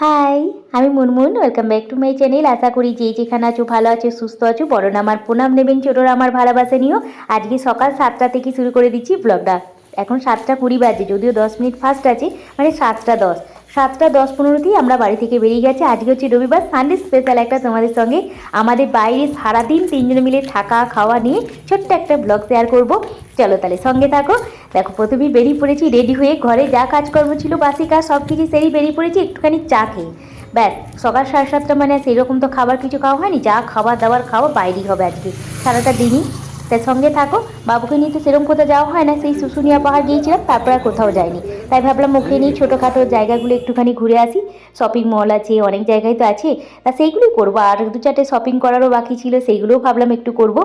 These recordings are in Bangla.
হাই আমি Munmun welcome back to my channel আশা করি যে যেখানে আছো, ভালো আছো, সুস্থ আছো বড় আমার প্রণাম নেবেন ছোটরা আমার ভালোবাসা নিও আজকে সকাল সাতটা থেকে শুরু করে দিচ্ছি ব্লগটা এখন সাতটা কুড়ি বাজে, যদিও দশ মিনিট ফার্স্ট আছে মানে সাতটা দশ। সাতটা দশ পনেরোতেই আমরা বাড়ি থেকে বেরিয়ে গেছি। আজকে হচ্ছে রবিবার সানডে স্পেশাল একটা তোমাদের সঙ্গে। আমাদের বাইরে সারাদিন তিনজনে মিলে থাকা, খাওয়া নিয়ে ছোট্ট একটা ব্লগ শেয়ার করব। চলো তাহলে সঙ্গে থাকো। দেখো, প্রথমেই বেরিয়ে পড়েছি রেডি হয়ে ঘরে যা কাজকর্ম ছিল, বাসি কাজ সব কিছু সেরেই বেরিয়ে পড়েছি, একটুখানি চা খেয়ে। ব্যাস, সকাল সাড়ে সাতটা মানে সেরকম তো খাবার কিছু খাওয়া হয়নি। যা খাবার দাবার খাওয়া, বাইরেই হবে আজকে সারাটা দিনই। তাই সঙ্গে থাকো। বাবুকে নিয়ে তো সেরকম কোথাও যাওয়া হয় না। সেই শুশুনিয়া পাহাড় গিয়েছিলাম, তারপর আর কোথাও যায়নি তাই ভাবলাম ওকে নিয়ে ছোটোখাটো জায়গাগুলো একটুখানি ঘুরে আসি। শপিং মল আছে, অনেক জায়গায় তো আছে। তা সেইগুলোই করব। আর দু চারটে শপিং করারও বাকি ছিল, সেইগুলোও ভাবলাম একটু করব।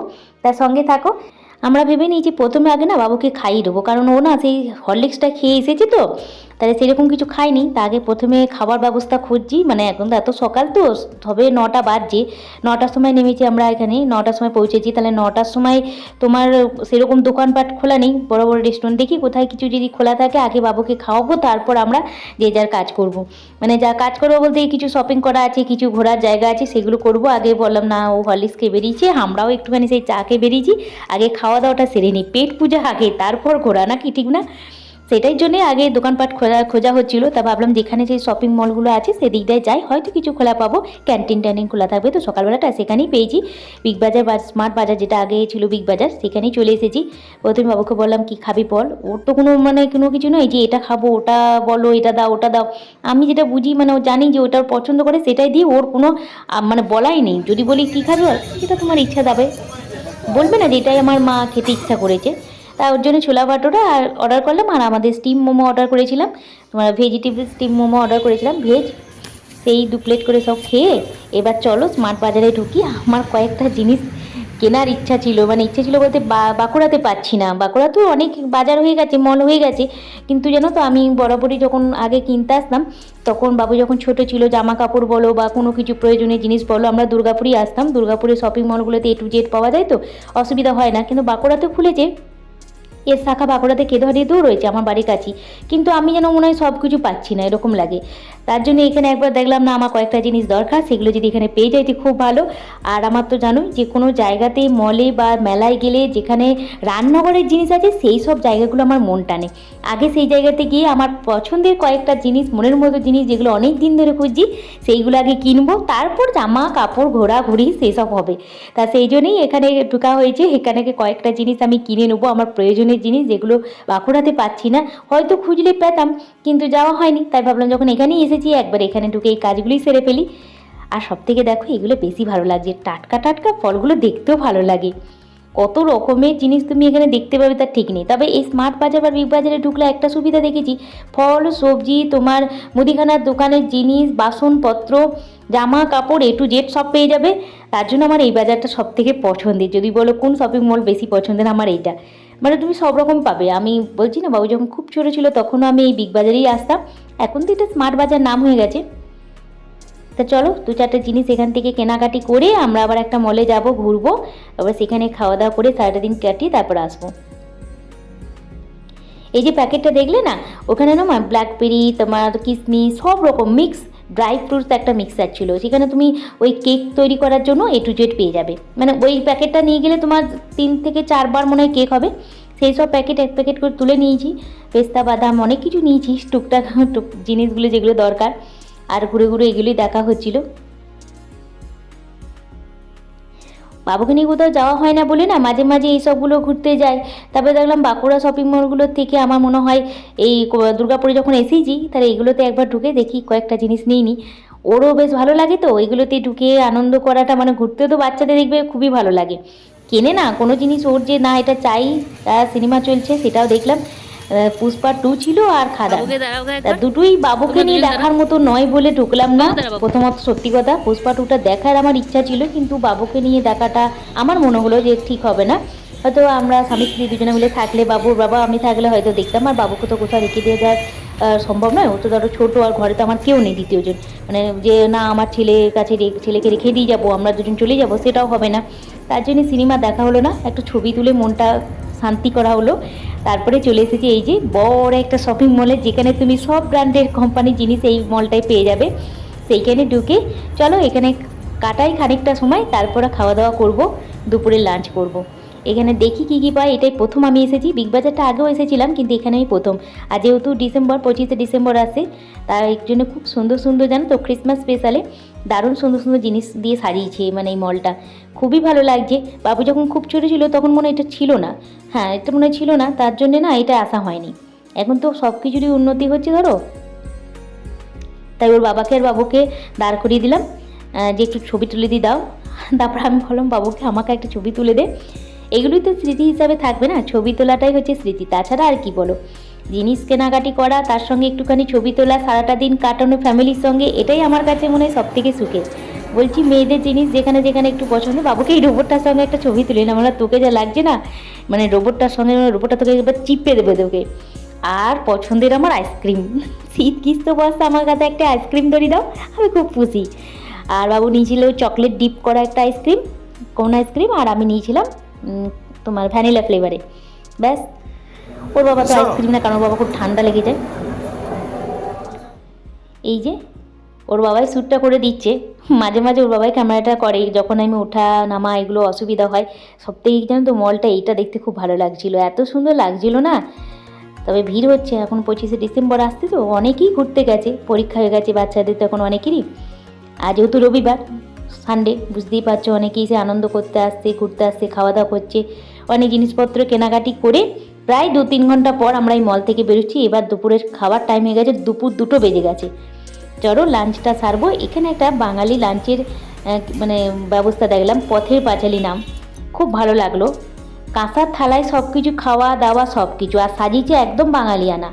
তার সঙ্গে থাকো। আমরা ভেবে যে প্রথমে আগে না বাবুকে খাইয়ে দেবো। কারণ ও না সেই হরলিক্সটা খেয়ে এসেছে তো, তাহলে সেরকম কিছু খাইনি তা আগে প্রথমে খাবার ব্যবস্থা খুঁজছি মানে এখন তো এত সকাল তো, তবে নটা বাজছে। নটার সময় নেমেছি আমরা এখানে, নটার সময় পৌঁছেছি। তাহলে নটার সময় তোমার সেরকম দোকানপাট খোলা নেই, বড় বড় রেস্টুরেন্ট দেখি কোথায় কিছু যদি খোলা থাকে, আগে বাবুকে খাওয়াবো, তারপর আমরা যে যার কাজ করব। মানে যা কাজ করব বলতে কিছু শপিং করা আছে, কিছু ঘোরার জায়গা আছে, সেগুলো করব। আগে বললাম না, ও হরলিক্স বেরিয়েছে, আমরাও একটুখানি সেই চা বেরিয়েছি। আগে খাওয়া দাওয়াটা সেরে নিই পেট পূজা আগে, তারপর ঘোরা না কি ঠিক না? সেটাই জন্যে আগে দোকানপাট খোঁজা খোঁজা হচ্ছিল, তা ভাবলাম যেখানে যে শপিং মলগুলো আছে সেদিকটায় যাই, হয়তো কিছু খোলা পাবো। ক্যান্টিন ট্যান্টিন খোলা থাকবে তো সকালবেলাটা সেখানেই পেয়েছি। বিগ বাজার বা স্মার্ট বাজার যেটা আগে ছিল বিগ বাজার সেখানেই চলে এসেছি। প্রথমে বাবুকে বললাম, কি খাবি বল? ওর তো কোনো মানে কোনো কিছু নয় যে, এটা খাব, ওটা বলো, এটা দাও, ওটা দাও। আমি যেটা বুঝি মানে ও জানি যে ওটা পছন্দ করে, সেটাই দিয়ে ওর কোনো মানে বলাই নেই। যদি বলি, কী খাবে সেটা তোমার ইচ্ছা যাবে বলবে না যে এটাই আমার মা খেতে ইচ্ছা করেছে। তা ওর জন্য ছোলা ভাটোরা আর অর্ডার করলাম আর আমাদের স্টিম মোমো অর্ডার করেছিলাম। তোমার ভেজিটেবল স্টিম মোমো অর্ডার করেছিলাম ভেজ সেই দু প্লেট করে সব খেয়ে এবার চলো স্মার্ট বাজারে ঢুকি। আমার কয়েকটা জিনিস কেনার ইচ্ছা ছিল মানে ইচ্ছা ছিল বলতে বাঁকুড়াতে পাচ্ছি না। বাঁকুড়া তো অনেক বাজার হয়ে গেছে মল হয়ে গেছে। কিন্তু জানো তো, আমি বরাবরই যখন আগে কিনতে আসতাম, তখন বাবু যখন ছোট ছিল জামা কাপড় বলো বা কোনো কিছু প্রয়োজনীয় জিনিস বলো, আমরা দুর্গাপুরেই আসতাম। দুর্গাপুরে শপিং মলগুলোতে এ টু জেড পাওয়া যায় তো, অসুবিধা হয় না। কিন্তু বাঁকুড়াতে খুলেছে এর শাখা বাঁকুড়াতে কেদোহারিতেও রয়েছে, আমার বাড়ির কাছেই। কিন্তু আমি যেন মনে হয় সব কিছু পাচ্ছি না, এরকম লাগে। তার জন্য এখানে একবার দেখলাম না, আমার কয়েকটা জিনিস দরকার, সেগুলো যদি এখানে পেয়ে যাইতে খুব ভালো। আর আমার তো জানোই যে কোনো জায়গাতে মলে বা মেলায় গেলে যেখানে রান্নাঘরের জিনিস আছে, সেই সব জায়গাগুলো আমার মন টানে। আগে সেই জায়গাতে গিয়ে আমার পছন্দের কয়েকটা জিনিস, মনের মতো জিনিস যেগুলো অনেক দিন ধরে খুঁজছি, সেইগুলো আগে কিনবো, তারপর জামা, কাপড়, ঘোরাঘুরি সেসব হবে। তা সেই জন্যই এখানে ঢুকা হয়েছে, এখানে কয়েকটা জিনিস আমি কিনে নেব, আমার প্রয়োজনের জিনিস যেগুলো বাঁকুড়াতে পাচ্ছি না। হয়তো খুঁজলে পেতাম, কিন্তু যাওয়া হয়নি, তাই ভাবলাম যখন এখানেই এসেছি একবার এখানে ঢুকে এই কাজগুলোই সেরে ফেলি। আর সব থেকে দেখো, এগুলো বেশি ভালো লাগছে টাটকা টাটকা ফলগুলো দেখতেও ভালো লাগে। কত রকমের জিনিস তুমি এখানে দেখতে পাবে তার ঠিক নেই। তবে এই স্মার্ট বাজার বা বিগ বাজারে ঢুকলে একটা সুবিধা দেখেছি। ফল, সবজি, তোমার মুদিখানার দোকানের জিনিস, বাসনপত্র জামা কাপড় এ টু জেড সব পেয়ে যাবে। তার জন্য আমার এই বাজারটা সব থেকে পছন্দের। যদি বলো কোন শপিং মল বেশি পছন্দের, আমার এইটা। মানে তুমি সব রকম পাবে। আমি বলছি না, বাবু যখন খুব ছোটো ছিল তখনও আমি এই বিগ বাজারেই আসতাম। এখন তো এটা স্মার্ট বাজার নাম হয়ে গেছে। তা চলো, দু চারটে জিনিস এখান থেকে কেনাকাটি করে আমরা আবার একটা মলে যাব, ঘুরবো। আবার সেখানে খাওয়া দাওয়া করে সারাটা দিন কাটিয়ে তারপর আসব। এই যে প্যাকেটটা দেখলে না, ওখানে না ব্ল্যাকবেরি তোমার কিসমিস, সব রকম মিক্স ড্রাই ফ্রুটস একটা মিক্সার ছিল। সেখানে তুমি ওই কেক তৈরি করার জন্য এ টু জেড পেয়ে যাবে। মানে ওই প্যাকেটটা নিয়ে গেলে তোমার তিন থেকে চারবার মনে হয় কেক হবে। সেই সব প্যাকেট এক প্যাকেট করে তুলে নিয়েছি। পেস্তা, বাদাম অনেক কিছু নিয়েছি। টুকটাক টুক জিনিসগুলো যেগুলো দরকার। আর ঘুরে ঘুরে এগুলোই দেখা হচ্ছিল। বাবুকে নিয়ে কোথাও যাওয়া হয় না বলে না মাঝে মাঝে এই সবগুলো ঘুরতে যাই। তারপরে দেখলাম বাঁকুড়া শপিং মলগুলোর থেকে আমার মনে হয় এই দুর্গাপুরে যখন এসেছি, তাহলে এইগুলোতে একবার ঢুকে দেখি, কয়েকটা জিনিস নিই নি। ওরও বেশ ভালো লাগে তো ওইগুলোতে ঢুকে আনন্দ করাটা মানে ঘুরতে তো বাচ্চাদের দেখবে খুবই ভালো লাগে। কেনে না, কোনো জিনিস ওর যে না, এটা চাই সিনেমা চলছে সেটাও দেখলাম। পুষ্পা টু ছিল আর খাদা। বাবুকে দাঁড়াও গো তা দুটোই বাবুকে নিয়ে দেখার মতো নয় বলে ঢুকলাম না। প্রথমত সত্যি কথা পুষ্পা টুটা দেখার আমার ইচ্ছা ছিল কিন্তু বাবুকে নিয়ে দেখাটা আমার মনে হলো যে ঠিক হবে না। হয়তো আমরা স্বামী স্ত্রী দুজনে মিলে থাকলে বাবুর বাবা আমি থাকলে হয়তো দেখতাম আর বাবুকে তো কোথাও রেখে দিয়ে যাওয়া আহ, সম্ভব নয়। ও তো ধরো ছোটো আর ঘরে তো আমার কেউ নেই দ্বিতীয়জন। মানে যে না আমার ছেলের কাছে ছেলেকে রেখে দিয়ে যাব আমরা দুজন চলে যাব সেটাও হবে না। তার জন্য সিনেমা দেখা হলো না। একটু ছবি তুলে মনটা শান্তি করা হলো তারপরে চলে এসেছে এই যে বড় একটা শপিং মলে যেখানে তুমি সব ব্র্যান্ডের কোম্পানির জিনিস এই মলটায় পেয়ে যাবে সেইখানে ঢুকে চলো এখানে কাটাই খানিকটা সময়, তারপরে খাওয়া দাওয়া করব, দুপুরে লাঞ্চ করব। এখানে দেখি কী কী পাই এটাই প্রথম আমি এসেছি। বিগ বাজারটা আগেও এসেছিলাম, কিন্তু এখানে আমি প্রথম। আর যেহেতু ডিসেম্বর পঁচিশে ডিসেম্বর আসে তার এর জন্য খুব সুন্দর সুন্দর জানো তো ক্রিসমাস স্পেশালে দারুণ সুন্দর সুন্দর জিনিস দিয়ে সাজিয়েছে মানে এই মলটা খুবই ভালো লাগছে। বাবু যখন খুব ছোটো ছিল, তখন মনে এটা ছিল না। হ্যাঁ এটা মনে ছিল না, তার জন্যে না এটা আসা হয়নি। এখন তো সব কিছুরই উন্নতি হচ্ছে, ধরো। তাই ওর বাবাকে আর বাবুকে দাঁড় করিয়ে দিলাম। যে একটু ছবি তুলে দিয়ে দাও। তারপর আমি বললাম, বাবুকে আমাকে একটা ছবি তুলে দে। এগুলোই তো স্মৃতি হিসাবে থাকবে না, ছবি তোলাটাই হচ্ছে স্মৃতি। তাছাড়া আর কি বলো? জিনিস কেনাকাটি করা, তার সঙ্গে একটুখানি ছবি তোলা, সারাটা দিন কাটানো ফ্যামিলির সঙ্গে, এটাই আমার কাছে মনে হয় সব থেকে সুখের। বলছি মেয়েদের জিনিস যেখানে যেখানে একটু পছন্দ, বাবুকে এই রোবটটার সঙ্গে একটা ছবি তুলে না আমরা তোকে যা লাগছে না মানে রোবটটার সঙ্গে রোবটটা তোকে এবার চিপে দেবে তোকে। আর পছন্দের আমার আইসক্রিম শীত গ্রীষ্ম বস্তা, আমার কাছে একটা আইসক্রিম ধরি দাও, আমি খুব খুশি। আর বাবু নিয়েছিল চকলেট ডিপ করা একটা আইসক্রিম কোন আইসক্রিম আর আমি নিয়েছিলাম তোমার ভ্যানিলা ফ্লেভারে ব্যাস ওর বাবা তো আইসক্রিম না কারণ বাবা খুব ঠান্ডা লেগে যায়। এই যে ওর বাবাই শ্যুটটা করে দিচ্ছে। মাঝে মাঝে ওর বাবাই ক্যামেরাটা করে যখন আমি ওঠা নামা এগুলো অসুবিধা হয় সব থেকে জানো তো মলটা এইটা দেখতে খুব ভালো লাগছিল। এত সুন্দর লাগছিল না? তবে ভিড় হচ্ছে এখন পঁচিশে ডিসেম্বর আসছে তো অনেকেই ঘুরতে গেছে পরীক্ষা হয়ে গেছে বাচ্চাদের তো এখন অনেকেরই। আর যেহেতু রবিবার সানডে বুঝতেই পারছ, অনেকেই সে আনন্দ করতে আসছে, ঘুরতে আসছে খাওয়া দাওয়া করছে, অনেক জিনিসপত্র কেনাকাটি করে প্রায় দু তিন ঘণ্টা পর আমরা এই মল থেকে বেরোচ্ছি। এবার দুপুরের খাবার টাইম হয়ে গেছে, দুপুর দুটো বেজে গেছে। চলো লাঞ্চটা সারবো। এখানে একটা বাঙালি লাঞ্চের মানে ব্যবস্থা দেখলাম, পথের পাঁচালি নাম। খুব ভালো লাগল। কাঁসার থালায় সব কিছু খাওয়া দাওয়া সব কিছু আর সাজিয়েছে একদম বাঙালিয়ানা।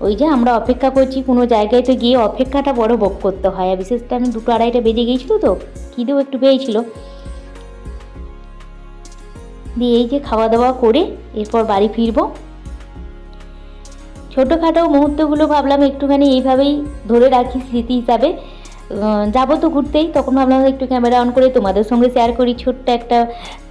ওই যে আমরা অপেক্ষা করছি, কোনো জায়গায় তো গিয়ে অপেক্ষাটা বড় ভোগ করতে হয়। আর বিশেষ করে দুটো আড়াইটা বেজে গিয়েছিল তো, খিদেও একটু পেয়েছিল। দিয়ে এই যে খাওয়া দাওয়া করে এরপর বাড়ি ফিরবো। ছোটোখাটো মুহূর্তগুলো ভাবলাম একটুখানি এইভাবেই ধরে রাখি স্মৃতি হিসাবে। যাব তো ঘুরতেই। তখন ভাবলাম একটু ক্যামেরা অন করে তোমাদের সঙ্গে শেয়ার করি। ছোট্ট একটা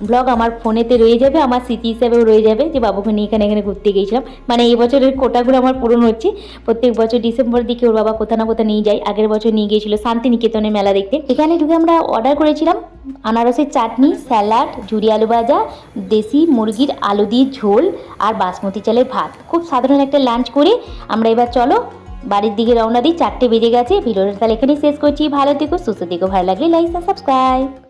ব্লগ আমার ফোনেতে রয়ে যাবে, আমার স্মৃতি হিসাবেও রয়ে যাবে যে বাবুকে নিয়ে এখানে এখানে ঘুরতে গিয়েছিলাম। মানে এই বছরের কোটাগুলো আমার পূরণ হচ্ছে। প্রত্যেক বছর ডিসেম্বর দিকে ওর বাবা কোথা না কোথা নিয়ে যায়। আগের বছর নিয়ে গিয়েছিল শান্তিনিকেতনে মেলা দেখতে। এখানে ঢুকে আমরা অর্ডার করেছিলাম আনারসের চাটনি, স্যালাড, ঝুরি আলু ভাজা, দেশি মুরগির আলু দিয়ে ঝোল আর বাসমতি চালের ভাত। খুব সাধারণ একটা লাঞ্চ করে আমরা এবার চলো বাড়ির দিকে রওনা দিই, চারটে বেজে গেছে। ভিডিওটা তাহলে এখানেই শেষ করছি। ভালো থেকো, সুস্থ থেকো, ভালো লাগলে লাইক সাবস্ক্রাইব